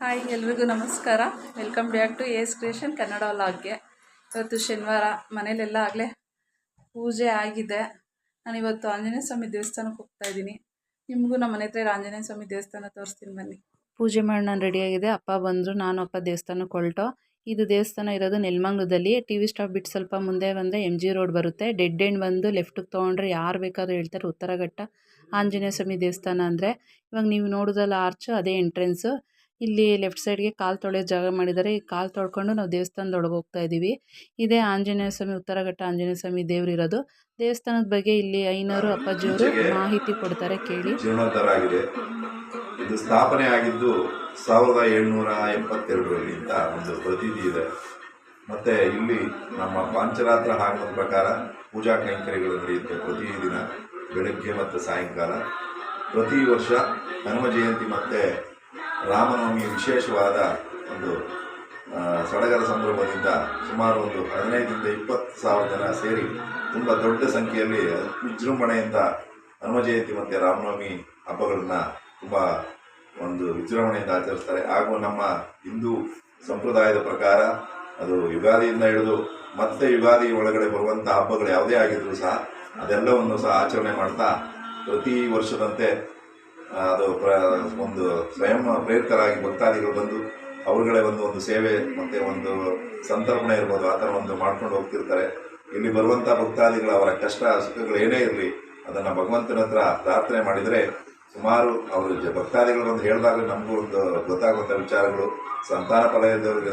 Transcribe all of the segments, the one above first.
Hi, ಎಲ್ರಿಗೂ ನಮಸ್ಕಾರ. Welcome back to S creation Kannada ಲಾಗ್ಗೆ ಇವತ್ತು ಶನಿವಾರ ಮನೇಲೆಲ್ಲ ಆಗಲೇ ಪೂಜೆ ಆಗಿದೆ. ನಾನು ಇವತ್ತು ಆಂಜನೇಯ ಸ್ವಾಮಿ ದೇವಸ್ಥಾನಕ್ಕೆ ಹೋಗ್ತಾ ಇದ್ದೀನಿ. ನಿಮಗೂ ನಮ್ಮ ಮನೆ ಹತ್ರ ಆಂಜನೇಯ ಸ್ವಾಮಿ ದೇವಸ್ಥಾನ ತೋರಿಸ್ತೀನಿ ಬನ್ನಿ. ಪೂಜೆ ಮಾಡಿ ನಾನು ರೆಡಿಯಾಗಿದೆ ಅಪ್ಪ ಬಂದರು, ನಾನು ಅಪ್ಪ ದೇವಸ್ಥಾನಕ್ಕೆ ಹೊಲ್ಟೋ ಇದು ದೇವಸ್ಥಾನ ಇರೋದು ನೆಲ್ಮಂಗ್ಲದಲ್ಲಿ. ಟಿ ವಿ ಸ್ಟಾಪ್ ಬಿಟ್ಟು ಸ್ವಲ್ಪ ಮುಂದೆ ಬಂದರೆ ಎಂ ಜಿ ರೋಡ್ ಬರುತ್ತೆ. ಡೆಡ್ ಎಂಡ್ ಬಂದು ಲೆಫ್ಟಿಗೆ ತೊಗೊಂಡ್ರೆ ಯಾರು ಬೇಕಾದ್ರೂ ಹೇಳ್ತಾರೆ, ಉತ್ತರಘಟ್ಟ ಆಂಜನೇಯ ಸ್ವಾಮಿ ದೇವಸ್ಥಾನ ಅಂದರೆ. ಇವಾಗ ನೀವು ನೋಡೋದಲ್ಲ ಆರ್ಚು ಅದೇ ಎಂಟ್ರೆನ್ಸು ಇಲ್ಲಿ ಲೆಫ್ಟ್ ಸೈಡ್ಗೆ ಕಾಲು ತೊಳೆಯೋ ಜಾಗ ಮಾಡಿದ್ದಾರೆ. ಈ ಕಾಲು ತೊಳ್ಕೊಂಡು ನಾವು ದೇವಸ್ಥಾನದೊಳಗೆ ಹೋಗ್ತಾ ಇದ್ದೀವಿ. ಇದೇ ಆಂಜನೇಯ ಸ್ವಾಮಿ ಉತ್ತರಘಟ್ಟ ಆಂಜನೇಯ ಸ್ವಾಮಿ ದೇವರು ಇರೋದು. ದೇವಸ್ಥಾನದ ಬಗ್ಗೆ ಇಲ್ಲಿ ಐನೂರು ಅಪ್ಪಾಜಿಯವರು ಮಾಹಿತಿ ಕೊಡ್ತಾರೆ ಕೇಳಿ. ಜೀರ್ಣೋದ್ಧಾರ ಆಗಿದೆ ಇದು ಸ್ಥಾಪನೆ ಆಗಿದ್ದು ಸಾವಿರದ ಏಳ್ನೂರ ಎಪ್ಪತ್ತೆರಡರಲ್ಲಿ ಅಂತ ಒಂದು ಪ್ರತೀತಿ ಇದೆ. ಮತ್ತೆ ಇಲ್ಲಿ ನಮ್ಮ ಪಾಂಚರಾತ್ರ ಆಗಮದ ಪ್ರಕಾರ ಪೂಜಾ ಕೈಂಕರ್ಯಗಳು ನಡೆಯುತ್ತೆ ಪ್ರತಿದಿನ ಬೆಳಗ್ಗೆ ಮತ್ತು ಸಾಯಂಕಾಲ. ಪ್ರತಿ ವರ್ಷ ಹನುಮ ಜಯಂತಿ ಮತ್ತು ರಾಮನವಮಿ ವಿಶೇಷವಾದ ಒಂದು ಸಡಗರ ಸಂಭ್ರಮದಿಂದ ಸುಮಾರು ಒಂದು ಹದಿನೈದರಿಂದ ಇಪ್ಪತ್ತು ಸಾವಿರ ಜನ ಸೇರಿ ತುಂಬ ದೊಡ್ಡ ಸಂಖ್ಯೆಯಲ್ಲಿ ವಿಜೃಂಭಣೆಯಿಂದ ಹನುಮ ಜಯಂತಿ ಮತ್ತು ರಾಮನವಮಿ ಹಬ್ಬಗಳನ್ನು ತುಂಬ ಒಂದು ವಿಜೃಂಭಣೆಯಿಂದ ಆಚರಿಸ್ತಾರೆ. ಹಾಗೂ ನಮ್ಮ ಹಿಂದೂ ಸಂಪ್ರದಾಯದ ಪ್ರಕಾರ ಅದು ಯುಗಾದಿಯಿಂದ ಹಿಡಿದು ಮತ್ತೆ ಯುಗಾದಿ ಒಳಗಡೆ ಬರುವಂಥ ಹಬ್ಬಗಳು ಯಾವುದೇ ಆಗಿದ್ರು ಸಹ ಅದೆಲ್ಲವನ್ನು ಸಹ ಆಚರಣೆ ಮಾಡ್ತಾ ಪ್ರತಿ ವರ್ಷದಂತೆ ಅದು ಪ್ರ ಒಂದು ಸ್ವಯಂ ಪ್ರೇರಿತರಾಗಿ ಭಕ್ತಾದಿಗಳು ಬಂದು ಅವ್ರುಗಳೇ ಒಂದು ಒಂದು ಸೇವೆ ಮತ್ತು ಒಂದು ಸಂತರ್ಪಣೆ ಇರ್ಬೋದು, ಆ ಥರ ಒಂದು ಮಾಡ್ಕೊಂಡು ಹೋಗ್ತಿರ್ತಾರೆ. ಇಲ್ಲಿ ಬರುವಂಥ ಭಕ್ತಾದಿಗಳು ಅವರ ಕಷ್ಟ ಸುಖಗಳು ಏನೇ ಇರಲಿ, ಅದನ್ನು ಭಗವಂತನ ಹತ್ರ ಪ್ರಾರ್ಥನೆ ಮಾಡಿದರೆ ಸುಮಾರು ಅವರು ಜ ಭಕ್ತಾದಿಗಳು ಬಂದು ಹೇಳಿದಾಗ ನಮಗೂ ಒಂದು ಗೊತ್ತಾಗುವಂಥ ವಿಚಾರಗಳು. ಸಂತಾನ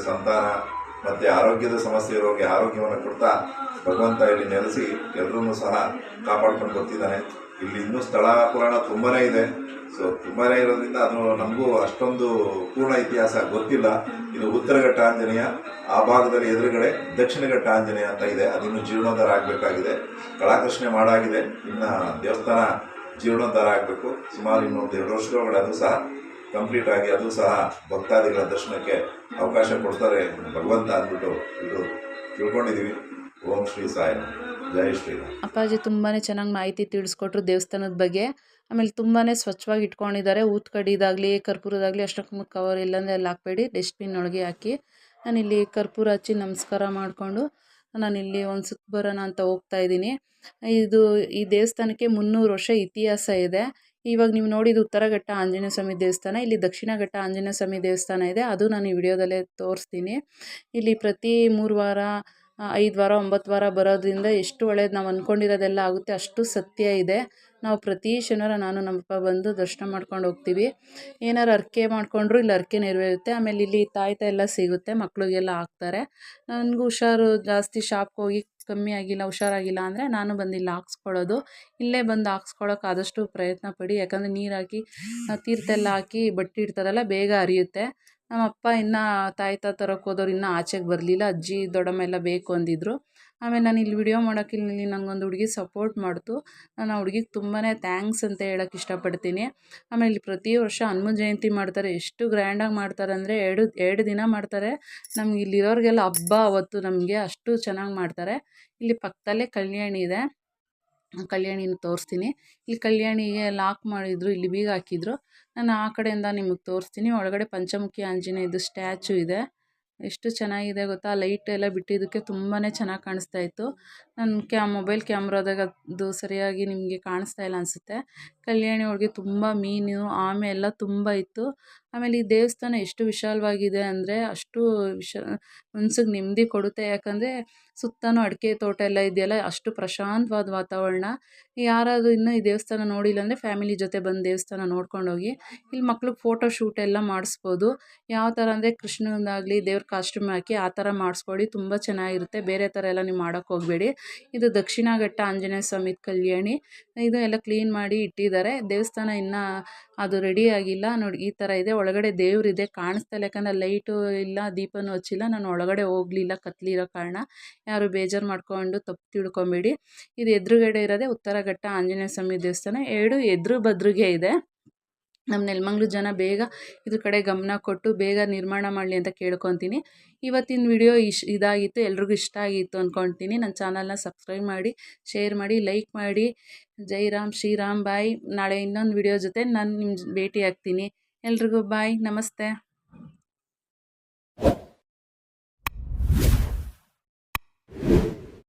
ಸಂತಾನ, ಮತ್ತು ಆರೋಗ್ಯದ ಸಮಸ್ಯೆ ಇರೋರಿಗೆ ಆರೋಗ್ಯವನ್ನು ಕೊಡ್ತಾ ಭಗವಂತ ಇಲ್ಲಿ ನೆಲೆಸಿ ಎಲ್ಲರನ್ನೂ ಸಹ ಕಾಪಾಡ್ಕೊಂಡು ಬರ್ತಿದ್ದಾನೆ. ಇಲ್ಲಿ ಇನ್ನೂ ಸ್ಥಳ ಪುರಾಣ ಇದೆ. ಸೊ ತುಂಬಾನೇ ಇರೋದ್ರಿಂದ ಅದು ನಮಗೂ ಅಷ್ಟೊಂದು ಪೂರ್ಣ ಇತಿಹಾಸ ಗೊತ್ತಿಲ್ಲ. ಇದು ಉತ್ತರ ಘಟ್ಟ ಆಂಜನೇಯ, ಆ ಭಾಗದಲ್ಲಿ ಎದುರುಗಡೆ ದಕ್ಷಿಣ ಘಟ್ಟ ಆಂಜನೇಯ ಅಂತ ಇದೆ. ಅದಿನ್ನು ಜೀರ್ಣೋದ್ಧಾರ ಆಗಬೇಕಾಗಿದೆ. ಕಳಾಕೃಷ್ಣೆ ಮಾಡಾಗಿದೆ. ಇನ್ನು ದೇವಸ್ಥಾನ ಜೀರ್ಣೋದ್ಧಾರ ಆಗಬೇಕು. ಸುಮಾರು ಇನ್ನೊಂದು ಎರಡು ವರ್ಷದೊಳಗಡೆ ಅದು ಸಹ ಕಂಪ್ಲೀಟ್ ಆಗಿ ಅದು ಸಹ ಭಕ್ತಾದಿಗಳ ದರ್ಶನಕ್ಕೆ ಅವಕಾಶ ಕೊಡ್ತಾರೆ ಭಗವಂತ ಅಂದ್ಬಿಟ್ಟು ಇದು ತಿಳ್ಕೊಂಡಿದ್ದೀವಿ ಓಂ ಶ್ರೀ ಸಾಯಿ ಅಪ್ಪಾಜಿ ತುಂಬಾ ಚೆನ್ನಾಗಿ ಮಾಹಿತಿ ತಿಳಿಸ್ಕೊಟ್ರು ದೇವಸ್ಥಾನದ ಬಗ್ಗೆ. ಆಮೇಲೆ ತುಂಬಾ ಸ್ವಚ್ಛವಾಗಿ ಇಟ್ಕೊಂಡಿದ್ದಾರೆ. ಊತ್ ಕಡಿದಾಗಲಿ ಕರ್ಪೂರದಾಗಲಿ ಅಷ್ಟಕ್ಕೆ ಕವರ್ ಇಲ್ಲಾಂದರೆ ಅಲ್ಲಿ ಹಾಕ್ಬೇಡಿ. ಡಸ್ಟ್ಬಿನ್ ಒಳಗೆ ಹಾಕಿ ನಾನಿಲ್ಲಿ ಕರ್ಪೂರ ಹಚ್ಚಿ ನಮಸ್ಕಾರ ಮಾಡಿಕೊಂಡು ನಾನಿಲ್ಲಿ ಒಂದು ಸುತ್ತ ಬರೋಣ ಅಂತ ಹೋಗ್ತಾ ಇದ್ದೀನಿ. ಇದು ಈ ದೇವಸ್ಥಾನಕ್ಕೆ ಮುನ್ನೂರು ವರ್ಷ ಇತಿಹಾಸ ಇದೆ. ಇವಾಗ ನೀವು ನೋಡಿದ ಉತ್ತರಘಟ್ಟ ಆಂಜನೇಯ ಸ್ವಾಮಿ ದೇವಸ್ಥಾನ, ಇಲ್ಲಿ ದಕ್ಷಿಣ ಘಟ್ಟ ಆಂಜನೇಯ ಸ್ವಾಮಿ ದೇವಸ್ಥಾನ ಇದೆ. ಅದು ನಾನು ಈ ವಿಡಿಯೋದಲ್ಲೇ ತೋರಿಸ್ತೀನಿ. ಇಲ್ಲಿ ಪ್ರತಿ ಮೂರು ವಾರ ಐದು ವಾರ, ಒಂಬತ್ತು ವಾರ ಬರೋದ್ರಿಂದ ಎಷ್ಟು ಒಳ್ಳೇದು ನಾವು ಅಂದ್ಕೊಂಡಿರೋದೆಲ್ಲ ಆಗುತ್ತೆ, ಅಷ್ಟು ಸತ್ಯ ಇದೆ. ನಾವು ಪ್ರತಿ ಶನಿವಾರ ನಾನು ನಮ್ಮಪ್ಪ ಬಂದು ದರ್ಶನ ಮಾಡ್ಕೊಂಡು ಹೋಗ್ತೀವಿ. ಏನಾರು ಅರ್ಕೆ ಮಾಡಿಕೊಂಡ್ರು ಇಲ್ಲಿ ಅರ್ಕೆ ನೆರವೇರುತ್ತೆ, ಆಮೇಲೆ ಇಲ್ಲಿ ತಾಯ್ತ ಎಲ್ಲ ಸಿಗುತ್ತೆ ಮಕ್ಕಳಿಗೆಲ್ಲ ಹಾಕ್ತಾರೆ. ನನಗೂ ಹುಷಾರು ಜಾಸ್ತಿ ಶಾಪ್ಗೆ ಹೋಗಿ ಕಮ್ಮಿ ಆಗಿಲ್ಲ, ಹುಷಾರಾಗಿಲ್ಲ ಅಂದರೆ ನಾನು ಬಂದು ಇಲ್ಲಿ ಹಾಕ್ಸ್ಕೊಳ್ಳೋದು. ಇಲ್ಲೇ ಬಂದು ಹಾಕ್ಸ್ಕೊಳ್ಳೋಕೆ ಆದಷ್ಟು ಪ್ರಯತ್ನ ಪಡಿ, ಯಾಕಂದರೆ ನೀರು ಹಾಕಿ ತೀರ್ಥೆಲ್ಲ ಹಾಕಿ ಬಟ್ಟೆ ಇಡ್ತಾರಲ್ಲ, ಬೇಗ ಹರಿಯುತ್ತೆ. ನಮ್ಮ ಅಪ್ಪ ತಾಯಿ ತಾಯ್ತ ತರೋಕೆ ಹೋದವ್ರು ಇನ್ನೂ ಆಚೆಗೆ ಬರಲಿಲ್ಲ. ಅಜ್ಜಿ ದೊಡ್ಡಮ್ಮ ಎಲ್ಲ ಬೇಕು ಅಂದಿದ್ರು. ಆಮೇಲೆ ನಾನು ಇಲ್ಲಿ ವಿಡಿಯೋ ಮಾಡೋಕೆ ಇಲ್ಲಿ ನಂಗೊಂದು ಹುಡುಗಿ ಸಪೋರ್ಟ್ ಮಾಡ್ತು. ನಾನು ಆ ಹುಡುಗಿಗೆ ತುಂಬಾ ಥ್ಯಾಂಕ್ಸ್ ಅಂತ ಹೇಳೋಕ್ಕೆ ಇಷ್ಟಪಡ್ತೀನಿ. ಆಮೇಲೆ ಇಲ್ಲಿ ಪ್ರತಿ ವರ್ಷ ಹನುಮ ಜಯಂತಿ ಮಾಡ್ತಾರೆ. ಎಷ್ಟು ಗ್ರ್ಯಾಂಡಾಗಿ ಮಾಡ್ತಾರೆ ಅಂದರೆ ಎರಡು ಎರಡು ದಿನ ಮಾಡ್ತಾರೆ. ನಮ್ಗೆ ಇಲ್ಲಿರೋರಿಗೆಲ್ಲ ಹಬ್ಬ ಅವತ್ತು ನಮಗೆ ಅಷ್ಟು ಚೆನ್ನಾಗಿ ಮಾಡ್ತಾರೆ. ಇಲ್ಲಿ ಪಕ್ಕದಲ್ಲೇ ಕಲ್ಯಾಣಿ ಇದೆ. ಕಲ್ಯಾಣಿನ ತೋರಿಸ್ತೀನಿ. ಇಲ್ಲಿ ಕಲ್ಯಾಣಿಗೆ ಲಾಕ್ ಮಾಡಿದ್ರು, ಇಲ್ಲಿ ಬೀಗ ಹಾಕಿದ್ರು. ನಾನು ಆ ಕಡೆಯಿಂದ ನಿಮಗೆ ತೋರಿಸ್ತೀನಿ. ಒಳಗಡೆ ಪಂಚಮುಖಿ ಆಂಜನೇಯದು ಸ್ಟ್ಯಾಚು ಇದೆ. ಎಷ್ಟು ಚೆನ್ನಾಗಿದೆ ಗೊತ್ತಾ? ಲೈಟ್ ಎಲ್ಲ ಬಿಟ್ಟಿದ್ದಕ್ಕೆ ತುಂಬಾ ಚೆನ್ನಾಗಿ ಕಾಣಿಸ್ತಾ ಇತ್ತು. ನನ್ನ ಕ್ಯಾ ಮೊಬೈಲ್ ಕ್ಯಾಮ್ರಾದಾಗ ಅದು ಸರಿಯಾಗಿ ನಿಮಗೆ ಕಾಣಿಸ್ತಾ ಇಲ್ಲ ಅನಿಸುತ್ತೆ. ಕಲ್ಯಾಣಿ ಒಳಗೆ ತುಂಬ ಮೀನು, ಆಮೆ ಎಲ್ಲ ತುಂಬ ಇತ್ತು. ಆಮೇಲೆ ಈ ದೇವಸ್ಥಾನ ಎಷ್ಟು ವಿಶಾಲವಾಗಿದೆ ಅಂದರೆ ಅಷ್ಟು ವಿಶ, ಮನ್ಸಿಗೆ ನೆಮ್ಮದಿ ಕೊಡುತ್ತೆ. ಯಾಕಂದರೆ ಸುತ್ತಲೂ ಅಡಿಕೆ ತೋಟ ಎಲ್ಲ ಇದೆಯಲ್ಲ, ಅಷ್ಟು ಪ್ರಶಾಂತವಾದ ವಾತಾವರಣ. ಯಾರಾದರೂ ಇನ್ನೂ ಈ ದೇವಸ್ಥಾನ ನೋಡಿಲ್ಲ ಅಂದರೆ ಫ್ಯಾಮಿಲಿ ಜೊತೆ ಬಂದು ದೇವಸ್ಥಾನ ನೋಡ್ಕೊಂಡು ಹೋಗಿ ಇಲ್ಲಿ ಮಕ್ಳಿಗೆ ಫೋಟೋ ಶೂಟ್ ಎಲ್ಲ ಮಾಡಿಸ್ಬೋದು. ಯಾವ ಥರ ಅಂದರೆ ಕೃಷ್ಣಂದಾಗಲಿ ದೇವ್ರ ಕಾಸ್ಟ್ಯೂಮ್ ಹಾಕಿ ಆ ಥರ ಮಾಡಿಸ್ಕೊಳ್ಳಿ, ತುಂಬ ಚೆನ್ನಾಗಿರುತ್ತೆ. ಬೇರೆ ಥರ ಎಲ್ಲ ನೀವು ಮಾಡೋಕ್ಕೆ ಹೋಗಬೇಡಿ. ಇದು ದಕ್ಷಿಣ ಘಟ್ಟ ಆಂಜನೇಯ ಸ್ವಾಮಿ ಕಲ್ಯಾಣಿ. ಇದು ಎಲ್ಲ ಕ್ಲೀನ್ ಮಾಡಿ ಇಟ್ಟಿದ್ದಾರೆ. ದೇವಸ್ಥಾನ ಇನ್ನೂ ಅದು ರೆಡಿ ಆಗಿಲ್ಲ. ನೋಡಿ ಈ ಥರ ಇದೆ. ಒಳಗಡೆ ದೇವರಿದೆ ಕಾಣಿಸ್ತಾ ಇಲ್ಲ ಯಾಕಂದರೆ ಲೈಟು ಇಲ್ಲ, ದೀಪನೂ ಹಚ್ಚಿಲ್ಲ, ನಾನು ಒಳಗಡೆ ಹೋಗಲಿಲ್ಲ, ಕತ್ಲಿರೋ ಕಾರಣ. ಯಾರು ಬೇಜಾರು ಮಾಡ್ಕೊಂಡು ತಪ್ಪು ತಿಳ್ಕೊಬೇಡಿ. ಇದು ಎದುರುಗಡೆ ಇರೋದೇ ಉತ್ತರಘಟ್ಟ ಆಂಜನೇಯ ಸ್ವಾಮಿ ದೇವಸ್ಥಾನ. ಎರಡು ಎದುರು ಬದ್ರಿಗೆ ಇದೆ. ನಮ್ಮ ನೆಲ್ಮಂಗ್ಳು ಜನ ಬೇಗ ಇದ್ರ ಕಡೆ ಗಮನ ಕೊಟ್ಟು ಬೇಗ ನಿರ್ಮಾಣ ಮಾಡಲಿ ಅಂತ ಕೇಳ್ಕೊತೀನಿ. ಇವತ್ತಿನ ವಿಡಿಯೋ ಇಶ್ ಇದಾಗಿತ್ತು, ಎಲ್ರಿಗೂ ಇಷ್ಟ ಆಗಿತ್ತು ಅಂದ್ಕೊಳ್ತೀನಿ ನನ್ನ ಚಾನಲ್ನ ಸಬ್ಸ್ಕ್ರೈಬ್ ಮಾಡಿ, ಶೇರ್ ಮಾಡಿ, ಲೈಕ್ ಮಾಡಿ. ಜೈ ರಾಮ್ ಶ್ರೀರಾಮ್ ಬಾಯ್. ನಾಳೆ ಇನ್ನೊಂದು ವಿಡಿಯೋ ಜೊತೆ ನಾನು ನಿಮ್ಮ ಭೇಟಿ ಆಗ್ತೀನಿ ಎಲ್ರಿಗೂ ಬಾಯ್ ನಮಸ್ತೆ.